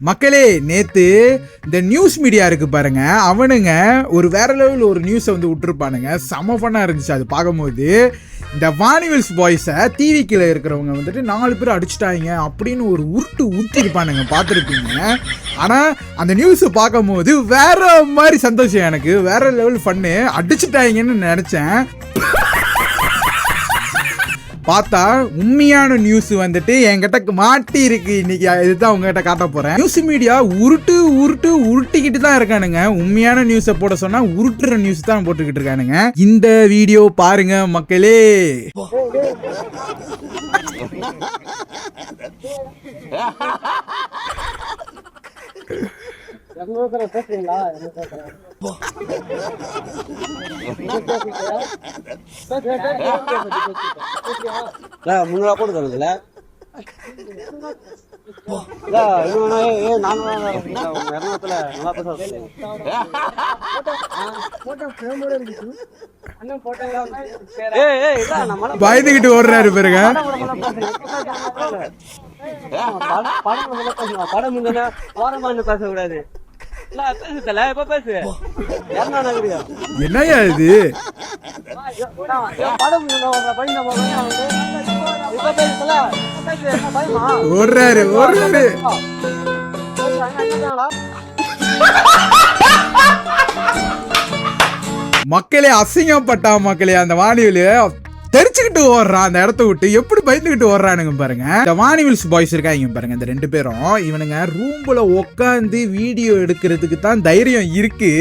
மக்களே நேத்து இந்த நியூஸ் மீடியா இருக்கு பாருங்க. அவனுங்க ஒரு வேற லெவல் ஒரு நியூஸை வந்து விட்டுருப்பானுங்க. செம ஃபன்னாக இருந்துச்சு அது பார்க்கும்போது. இந்த வானிவல்ஸ் பாய்ஸை டிவிக்கில் இருக்கிறவங்க வந்துட்டு நாலு பேர் அடிச்சிட்டாங்க அப்படின்னு ஒரு உருட்டு ஊற்றிருப்பானுங்க பார்த்துருப்பீங்க. ஆனால் அந்த நியூஸை பார்க்கும்போது வேற மாதிரி சந்தோஷம் எனக்கு. வேற லெவல் ஃபன்னு அடிச்சிட்டாங்கன்னு நினச்சேன். பார்த்தா உண்மையான நியூஸ் வந்துட்டு என்கிட்ட மாட்டி இருக்கு. இன்னைக்கு இதுதான் உங்ககிட்ட காட்ட போறேன். நியூஸ் மீடியா உருட்டு உருட்டு உருட்டிக்கிட்டு தான் இருக்கானுங்க. உண்மையான நியூஸை போட சொன்னா உருட்டுற நியூஸ் தான் போட்டுக்கிட்டு இருக்கானுங்க. இந்த வீடியோ பாருங்க மக்களே. பேசுறீங்களா? முன்னூறு போட்டு தருதுல பயந்துகிட்டு ஓடுறாரு பாருங்க. படம் படம் படம் பேசக்கூடாது. என்னையா இது? ஓடுறாரு ஓடுறாரு. மக்களே அசிங்கப்பட்டா மக்களே அந்த வானிலையில தெரிச்சுக்கிட்டு ஓடுறான் அந்த இடத்த விட்டு எப்படி பயந்துகிட்டு ஓடுறானுங்க பாருங்க. இந்த வானிவில்ஸ் பாய்ஸ் இருக்காங்க பாருங்க இந்த ரெண்டு பேரும். இவனுங்க ரூம்ல உட்காந்து வீடியோ எடுக்கிறதுக்கு தான் தைரியம் இருக்கு.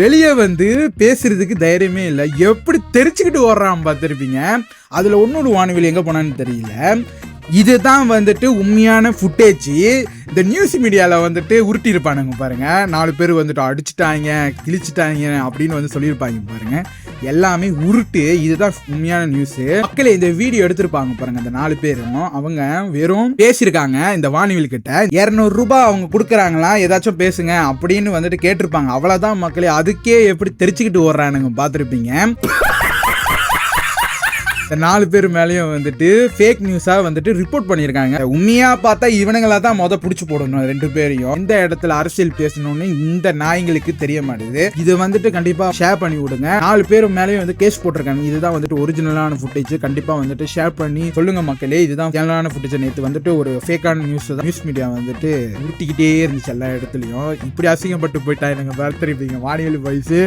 வெளியே வந்து பேசுறதுக்கு தைரியமே இல்லை. எப்படி தெரிச்சுக்கிட்டு ஓடுறான் பார்த்துருப்பீங்க. அதில் ஒன்னொரு வானவில் எங்கே போனான்னு தெரியல. இதுதான் வந்துட்டு உண்மையான ஃபுட்டேஜ் இந்த நியூஸ் மீடியாவில் வந்துட்டு உருட்டியிருப்பானுங்க பாருங்க. நாலு பேர் வந்துட்டு அடிச்சிட்டாங்க கிழிச்சிட்டாங்க அப்படின்னு வந்து சொல்லியிருப்பாங்க பாருங்கள் எல்லாமே உருட்டு இதுதான் உண்மையான நியூஸ் மக்களே இந்த வீடியோ எடுத்திருப்பாங்க பாருங்க அந்த நாலு பேரும் அவங்க வெறும் பேசியிருக்காங்க இந்த வானிவில் கிட்ட. இரநூறு ரூபாய் அவங்க கொடுக்குறாங்களா? ஏதாச்சும் பேசுங்க அப்படின்னு வந்துட்டு கேட்டிருப்பாங்க. அவ்வளோதான் மக்களே அதுக்கே எப்படி தெரிச்சுக்கிட்டு ஓடுறானுங்க பார்த்துருப்பீங்க இந்த நாலு பேர் மேலேயும் வந்துட்டு ஃபேக் நியூஸாக வந்துட்டு ரிப்போர்ட் பண்ணியிருக்காங்க. உண்மையாக பார்த்தா இவனுங்களா தான் மொதல் பிடிச்சி போடணும் ரெண்டு பேரையும். இந்த இடத்துல அரசியல் பேசணும்னு இந்த நாய்ங்களுக்கு தெரிய மாட்டேது. இது வந்துட்டு கண்டிப்பாக ஷேர் பண்ணி விடுங்க. நாலு பேர் மேலேயும் வந்து கேஸ் போட்டிருக்காங்க. இதுதான் வந்துட்டு ஒரிஜினலான ஃபுட்டேஜ் கண்டிப்பாக வந்துட்டு ஷேர் பண்ணி சொல்லுங்க மக்களே. இதுதான் சேனலான ஃபுட்டேஜ் நேற்று வந்துட்டு ஒரு ஃபேக்கான நியூஸ் தான். நியூஸ் மீடியா வந்துட்டு உருட்டிக்கிட்டே இருந்துச்சு எல்லா இடத்துலையும். இப்படி அசிங்கப்பட்டு போயிட்டா எனக்கு பார்த்துருப்பீங்க வானியல் வயசு.